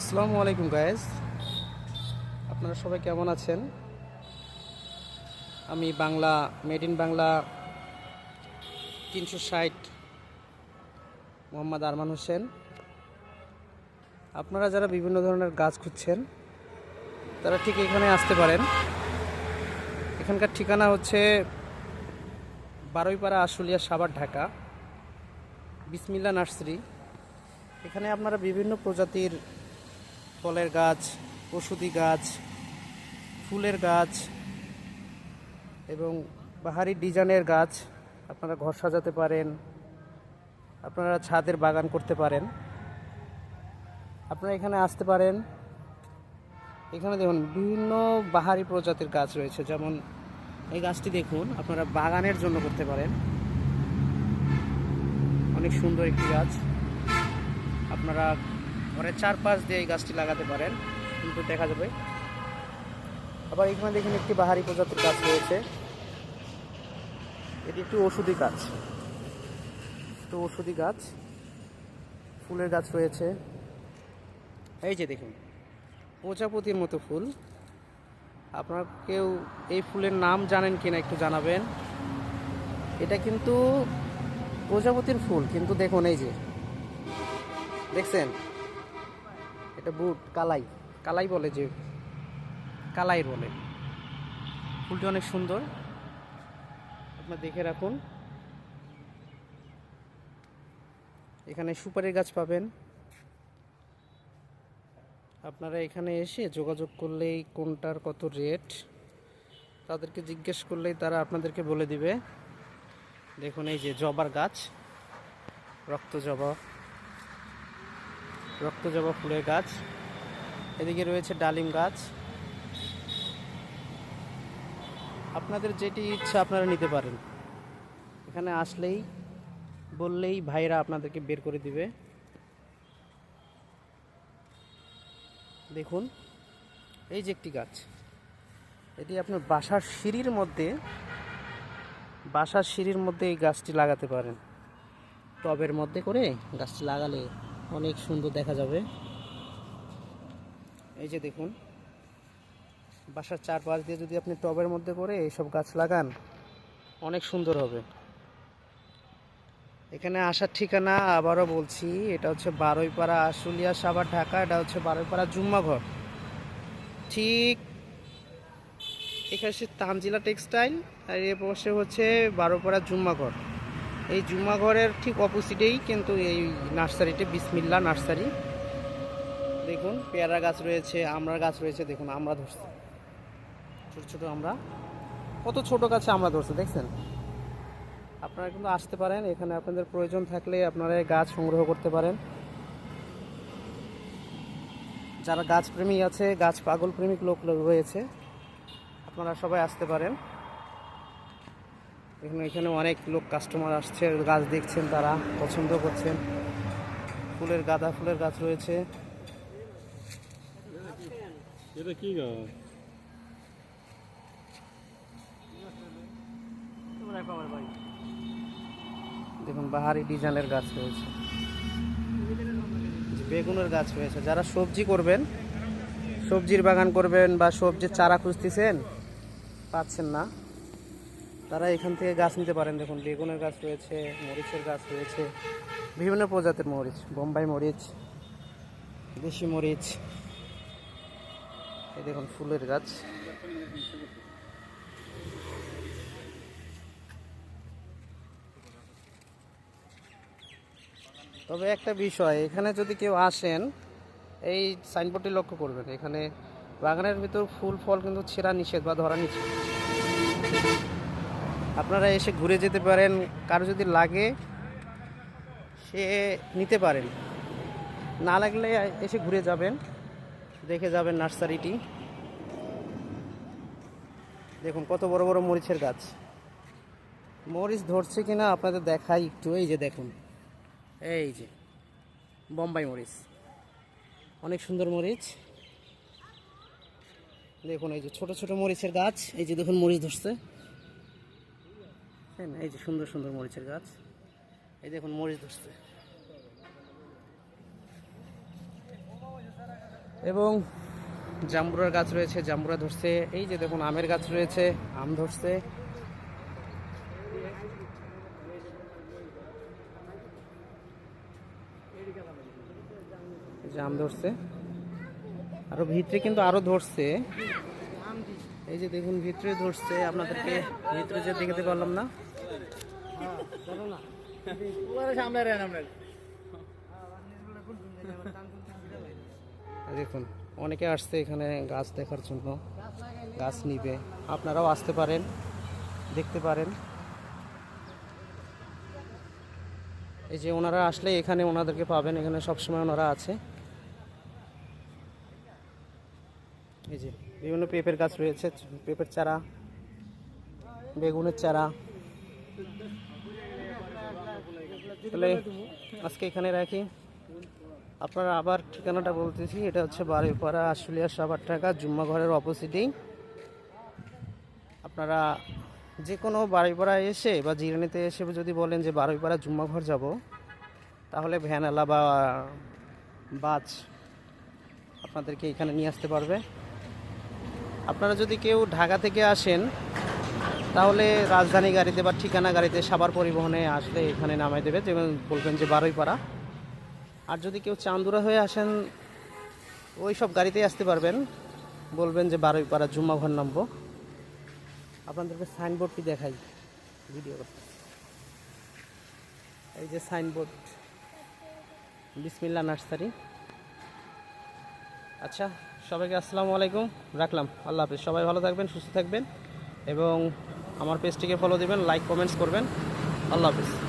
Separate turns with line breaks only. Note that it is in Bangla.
আসসালামু আলাইকুম গায়েস আপনারা সবাই কেমন আছেন? আমি বাংলা মেড ইন বাংলা তিনশো ষাট মোহাম্মদ আরমান হোসেন। আপনারা যারা বিভিন্ন ধরনের গাছ খুঁজছেন, তারা ঠিক এখানে আসতে পারেন। এখানকার ঠিকানা হচ্ছে বারোইপাড়া আশুলিয়া সাবার ঢাকা, বিসমিল্লা নার্সারি। এখানে আপনারা বিভিন্ন প্রজাতির ফলের গাছ, ওষুধি গাছ, ফুলের গাছ এবং বাহারি ডিজাইনের গাছ আপনারা ঘর সাজাতে পারেন, আপনারা ছাদের বাগান করতে পারেন। আপনারা এখানে আসতে পারেন। এখানে দেখুন, বিভিন্ন বাহারি প্রজাতির গাছ রয়েছে। যেমন এই গাছটি দেখুন, আপনারা বাগানের জন্য করতে পারেন। অনেক সুন্দর একটি গাছ। আপনারা ঘরের চারপাশ দিয়ে এই গাছটি লাগাতে পারেন, কিন্তু দেখা যাবে। আবার এখানে দেখুন একটি বাহারি প্রজাতির গাছ রয়েছে। এটি একটি ওষুধি গাছ। একটু ওষুধি গাছ। ফুলের গাছ রয়েছে। এই যে দেখুন, প্রজাপতির মতো ফুল। আপনার কেউ এই ফুলের নাম জানেন কিনা একটু জানাবেন। এটা কিন্তু প্রজাপতির ফুল, কিন্তু দেখুন এই যে। দেখছেন? এটা বুট, কালাই। কালাই বলে যে, কালাই বলে। ফুলটি অনেক সুন্দর। আপনার দেখে রাখুন। এখানে সুপারি গাছ পাবেন। আপনারা এখানে এসে যোগাযোগ করলেই কোনটার কত রেট, তাদেরকে জিজ্ঞেস করলেই তারা আপনাদেরকে বলে দিবে। দেখুন, এই যে জবার গাছ, রক্ত জবা। রক্ত জবা ফুলের গাছ। এদিকে রয়েছে ডালিম গাছ। আপনাদের যেটি ইচ্ছা আপনারা নিতে পারেন। এখানে আসলেই, বললেই ভাইরা আপনাদেরকে বের করে দিবে। দেখুন, এই যে একটি গাছ। এটি আপনার বাসার সিঁড়ির মধ্যে, বাসার সিঁড়ির মধ্যে এই গাছটি লাগাতে পারেন। টবের মধ্যে করে গাছটি লাগালে অনেক সুন্দর দেখা যাবে। এই যে দেখুন, বাসার চারপাশ দিয়ে যদি আপনি টবের মধ্যে করে এইসব গাছ লাগান, অনেক সুন্দর হবে। এখানে আসার ঠিকানা আবারও বলছি, এটা হচ্ছে বারোইপাড়া আশুলিয়া সাভার ঢাকা, এটা হচ্ছে বারোইপাড়া জুম্মা ঘর। ঠিক এখানে হচ্ছে তানজিলা টেক্সটাইল, আর এ পাশে হচ্ছে বারোপাড়া জুম্মা ঘর। এই জুম্মা ঘরের ঠিক অপোজিটেই কিন্তু এই নার্সারিটা বিসমিল্লা নার্সারি। দেখুন, পেয়ারা গাছ রয়েছে আমড়া গাছ রয়েছে, দেখুন, আমরা ধরছে। ছোট ছোট আমরা। কত ছোট গাছে আমরা ধরছে, দেখছেন? আপনারা কিন্তু আসতে পারেন, এখানে আপনাদের প্রয়োজন থাকলে আপনারা গাছ সংগ্রহ করতে পারেন। যারা গাছ প্রেমী আছে, গাছ পাগল প্রেমিক লোক রয়েছে, আপনারা সবাই আসতে পারেন। এখানে এখানে অনেক লোক কাস্টমার আসছে গাছ দেখছেন তারা পছন্দ করছেন। ফুলের গাঁদা ফুলের গাছ রয়েছে।
এটা কি গাছ?
দেখুন বাহারি ডিজাইনের গাছ রয়েছে। বেগুনের গাছ রয়েছে। যারা সবজি করবেন সবজির বাগান করবেন বা সবজির চারা খুঁজতেছেন পাচ্ছেন না। তারা এখান থেকে গাছ নিতে পারেন। দেখুন, বেগুনের গাছ রয়েছে, মরিচের গাছ রয়েছে, বিভিন্ন প্রজাতির মরিচ, বোম্বাই মরিচ, দেশি মরিচ, এই দেখুন ফুলের গাছ। তবে একটা বিষয়, এখানে যদি কেউ আসেন, এই সাইনবোর্ডটি লক্ষ্য করবেন। এখানে বাগানের ভিতর ফুল, ফল কিন্তু ছেঁড়া নিষেধ বা ধরা নিষেধ। আপনারা এসে ঘুরে যেতে পারেন, কারও যদি লাগে, সে নিতে পারেন। না লাগলে এসে ঘুরে যাবেন, দেখে যাবেন নার্সারিটি। দেখুন কত বড় বড় মরিচের গাছ। মরিচ ধরছে কিনা আপনাদের দেখাই একটু, এই যে দেখুন। এই যে, বোম্বাই মরিচ। অনেক সুন্দর মরিচ। দেখুন এই যে ছোট ছোট মরিচের গাছ, এই যে দেখুন মরিচ ধরছে। দেখেন, এই যে সুন্দর সুন্দর মরিচের গাছ। এই দেখুন মরিচ ধরছে। এবং জাম্বুরার গাছ রয়েছে জাম্বুরা ধরছে। এই যে দেখুন আমের গাছ রয়েছে আম ধরছে। যে আম ধরছে। আরও ভিতরে কিন্তু আরও ধরছে। এই যে দেখুন ভিতরে ধরছে। আপনাদেরকে ভিতরে যে দেখাতে পারলাম না। দেখুন অনেকে আসছে এখানে গাছ দেখার জন্য গাছ নিবে। আপনারাও আসতে পারেন দেখতে পারেন। এই যে ওনারা আসলে এখানে ওনাদেরকে পাবেন এখানে সবসময় ওনারা আছে। এই যে বিভিন্ন পেঁপের গাছ রয়েছে পেঁপের চারা বেগুনের চারা। তাহলে আজকে এখানে রাখি। আপনারা আবার ঠিকানাটা বলতেছি, এটা হচ্ছে বারুইপাড়া, আশুলিয়া সাবার টাকা জুম্মা ঘরের অপোজিটেই। আপনারা যে কোনো বারুইপাড়া এসে বা জিরানিতে এসে যদি বলেন যে বারুইপাড়া, জুম্মা ঘর যাব, তাহলে ভ্যানালা বা বাস আপনাদেরকে এখানে নিয়ে আসতে পারবে। আপনারা যদি কেউ ঢাকা থেকে আসেন তাহলে রাজধানী গাড়িতে বা ঠিকানা গাড়িতে সাবার পরিবহনে আসলে এখানে নামাই দেবে, যেমন বলবেন যে বারুইপাড়া। আর যদি কেউ চান্দুরা হয়ে আসেন, ওই সব গাড়িতেই আসতে পারবেন। বলবেন যে বারুইপাড়া জুম্মা ঘর নামবো। আপনাদেরকে সাইনবোর্ডটি দেখাই ভিডিও এই যে সাইনবোর্ড বিসমিল্লা নার্সারি। আচ্ছা সবাইকে আসসালামু আলাইকুম, রাখলাম। আল্লাহ হাফিজ। সবাই ভালো থাকবেন, সুস্থ থাকবেন এবং আমার পেজটিকে ফলো দিবেন লাইক কমেন্টস করবেন। আল্লাহ হাফিজ।